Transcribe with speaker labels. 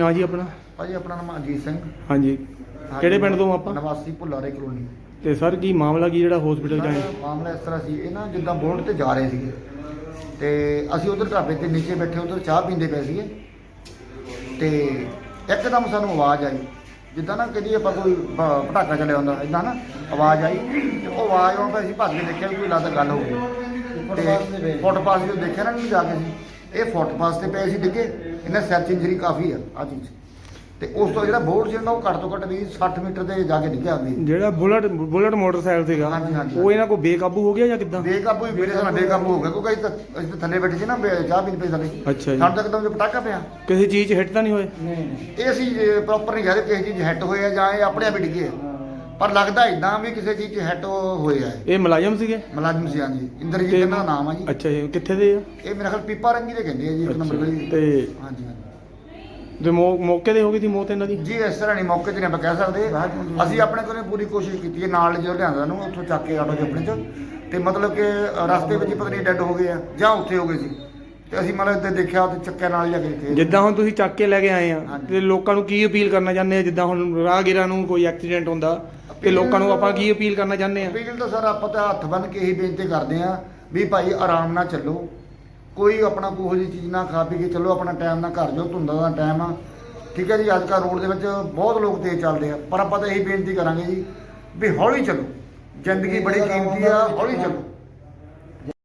Speaker 1: ਨਾਂ ਜੀ ਆਪਣਾ?
Speaker 2: ਭਾਜੀ ਆਪਣਾ ਨਾਮ ਅਜੀਤ ਸਿੰਘ।
Speaker 1: ਹਾਂਜੀ। ਕਿਹੜੇ ਪਿੰਡ ਤੋਂ ਆਪਾਂ?
Speaker 2: ਨਿਵਾਸੀ ਭੁੱਲਾਰੇ ਕਲੋਨੀ।
Speaker 1: ਤੇ ਸਰ ਕੀ ਮਾਮਲਾ ਕੀ ਜਿਹੜਾ ਹਸਪੀਟਲ ਆਏ?
Speaker 2: ਮਾਮਲਾ ਇਸ ਤਰ੍ਹਾਂ ਸੀ ਇਹ ਨਾ ਜਿੱਦਾਂ ਬੋਰਡ ਤੇ ਜਾ ਰਹੇ ਸੀਗੇ। ਤੇ ਅਸੀਂ ਉਧਰ ਢਾਬੇ ਤੇ ਨੀਚੇ ਬੈਠੇ ਉਧਰ ਚਾਹ ਪੀਂਦੇ ਪਏ ਸੀਗੇ। ਤੇ ਇੱਕਦਮ ਸਾਨੂੰ ਆਵਾਜ਼ ਆਈ। ਜਿੱਦਾਂ ਨਾ ਕਦੀ ਆਪਾਂ ਕੋਈ ਪਟਾਕਾ ਚੱਲਿਆ ਹੁੰਦਾ ਇਦਾਂ ਨਾ ਆਵਾਜ਼ ਆਈ। ਤੇ ਉਹ ਆਵਾਜ਼ ਆਉਣ ਤੇ ਅਸੀਂ ਭੱਜ ਕੇ ਦੇਖਿਆ ਵੀ ਕੋਈ ਲੱਗਦਾ ਗੱਲ ਹੋ ਗਈ। ਤੇ ਫੁੱਟਪਾਥ ਤੇ ਦੇਖਿਆ ਨਾ ਨਹੀਂ ਜਾ ਕੇ ਸੀ ਇਹ ਫੁੱਟਪਾਥ ਤੇ ਪਏ ਸੀ ਡਿੱਗੇ। ਇਹਨਾਂ ਸਰਚ ਇੰਜਰੀ ਕਾਫੀ ਆ ਆ ਚੀਜ਼। ਤੇ ਉਸ ਤੋਂ ਜਿਹੜਾ ਬੋਰਡ ਸੀ ਨਾ ਉਹ ਘੱਟ ਤੋਂ ਘੱਟ ਵੀ 60 ਮੀਟਰ ਤੇ ਜਾ ਕੇ ਡਿੱਗਿਆ ਅੱਗੇ।
Speaker 1: ਜਿਹੜਾ ਬੁਲਟ ਬੁਲਟ ਮੋਟਰਸਾਈਕਲ ਸੀਗਾ
Speaker 2: ਹਾਂਜੀ, ਹਾਂਜੀ।
Speaker 1: ਉਹ ਇਹਨਾਂ ਕੋ ਬੇਕਾਬੂ ਹੋ ਗਿਆ ਜਾਂ ਕਿੱਦਾਂ?
Speaker 2: ਬੇਕਾਬੂ ਹੀ ਮੇਰੇ ਨਾਲ ਬੇਕਾਬੂ ਹੋ ਗਿਆ ਕਿਉਂਕਿ ਅਸੀਂ ਤਾਂ ਅਸੀਂ ਤਾਂ ਥੱਲੇ ਬੈਠੇ ਸੀ ਨਾ ਬੇ- ਚਾਹ ਪੀਣ ਪਏ ਥੱਲੇ
Speaker 1: ਅੱਛਾ ਜੀ।
Speaker 2: ਸਾਨੂੰ ਤੱਕ ਤਾਂ ਪਟਾਕਾ ਪਿਆ।
Speaker 1: ਕਿਸੇ ਚੀਜ਼ 'ਚ ਹਿੱਟ ਤਾਂ ਨਹੀਂ ਹੋਏ?
Speaker 2: ਇਹ ਅਸੀਂ ਪ੍ਰੋਪਰ ਨਹੀਂ ਕਹਿ ਰਹੇ ਕਿਸੇ ਚੀਜ਼ ਹੈਟ ਹੋਏ ਆ ਜਾਂ ਇਹ ਆਪਣੇ ਆਪ ਹੀ ਡਿੱਗੇ ਆ। ਪਰ ਲੱਗਦਾ ਇਦਾਂ ਵੀ ਕਿਸੇ ਚੀਜ਼ 'ਚ ਹੈਟ ਹੋਏ ਆ ਇਹ।
Speaker 1: ਮੁਲਾਜ਼ਮ ਸੀਗੇ?
Speaker 2: ਮੁਲਾਜ਼ਮ ਸੀ ਹਾਂਜੀ। ਇੰਦਰਜੀਤ ਇਹਨਾਂ ਦਾ ਨਾਮ ਆ ਜੀ।
Speaker 1: ਅੱਛਾ ਜੀ ਕਿੱਥੇ ਦੇ ਆ?
Speaker 2: ਇਹ ਮੇਰਾ ਖਿਆਲ ਪੀਪਾ ਰੰਗੀ ਦੇ ਕਹਿੰਦੇ ਆ ਜੀ ਇੱਕ ਨੰਬਰ ਗਲੀ
Speaker 1: ਤੇ
Speaker 2: ਹਾਂਜੀ ਹਾਂਜੀ।
Speaker 1: ਤੇ ਮੌ- ਮੌਕੇ ਤੇ ਹੋ ਗਈ ਸੀ ਮੌਤ ਇਹਨਾਂ ਦੀ?
Speaker 2: ਜੀ ਇਸ ਤਰ੍ਹਾਂ ਨਹੀਂ ਮੌਕੇ ਤੇ ਨਹੀਂ ਆਪਾਂ ਕਹਿ ਸਕਦੇ। ਅਸੀਂ ਆਪਣੇ ਕੋਲੋਂ ਪੂਰੀ ਕੋਸ਼ਿਸ਼ ਕੀਤੀ ਹੈ ਨਾਲ ਜੋ ਲਿਆਂਦਾ ਨੂੰ ਉੱਥੋਂ ਚੱਕ ਕੇ ਆਟੋ 'ਚ ਆਪਣੇ 'ਚ। ਤੇ ਮਤਲਬ ਕਿ ਰਸਤੇ ਵਿੱਚ ਹੀ ਪਤਾ ਨਹੀਂ ਡੈੱਡ ਹੋ ਗਏ ਆ ਜਾਂ ਉੱਥੇ ਹੋ ਗਏ ਸੀ। ਤੇ ਅਸੀਂ ਮਤਲਬ ਇੱਥੇ ਦੇਖਿਆ ਤੇ ਚੱਕਿਆ ਨਾਲ ਹੀ ਜਾ ਕੇ ਇੱਥੇ।
Speaker 1: ਜਿੱਦਾਂ ਹੁਣ ਤੁਸੀਂ ਚੱਕ ਕੇ ਲੈ ਕੇ ਆਏ ਆ
Speaker 2: ਹਾਂਜੀ।
Speaker 1: ਤੇ ਲੋਕਾਂ ਨੂੰ ਕੀ ਅਪੀਲ ਕਰਨਾ ਚਾਹੁੰਦੇ ਆ? ਜਿੱਦਾਂ ਹੁਣ ਰਾਹਗੀਰਾਂ ਨੂੰ ਕੋਈ ਐਕਸੀਡੈਂਟ ਹੁੰਦਾ ਤੇ ਲੋਕਾਂ ਨੂੰ ਆਪਾਂ ਕੀ ਅਪੀਲ ਕਰਨਾ ਚਾਹੁੰਦੇ ਆ?
Speaker 2: ਅਪੀਲ ਤਾਂ ਸਰ ਆਪਾਂ ਤਾਂ ਹੱਥ ਬੰਨ ਕੇ ਇਹੀ ਬੇਨਤੀ ਕਰਦੇ ਆ ਵੀ ਭਾਈ ਆਰਾਮ ਨਾਲ ਚੱਲੋ। ਕੋਈ ਆਪਣਾ ਕੋਹੋ ਜਿਹੀ ਚੀਜ਼ ਨਾ ਖਾ ਪੀ ਕੇ ਚੱਲੋ ਆਪਣਾ ਟਾਈਮ ਨਾਲ ਘਰ ਜਾਓ ਧੁੰਦਾ ਦਾ ਟਾਈਮ ਆ। ਠੀਕ ਹੈ ਜੀ ਅੱਜ ਕੱਲ੍ਹ ਰੋਡ ਦੇ ਵਿੱਚ ਬਹੁਤ ਲੋਕ ਤੇਜ਼ ਚੱਲਦੇ ਆ ਪਰ ਆਪਾਂ ਤਾਂ ਇਹੀ ਬੇਨਤੀ ਕਰਾਂਗੇ ਜੀ ਵੀ ਹੌਲੀ ਚੱਲੋ। ਜ਼ਿੰਦਗੀ ਬੜੀ ਕੀਮਤੀ ਆ ਹੌਲੀ ਚੱਲੋ।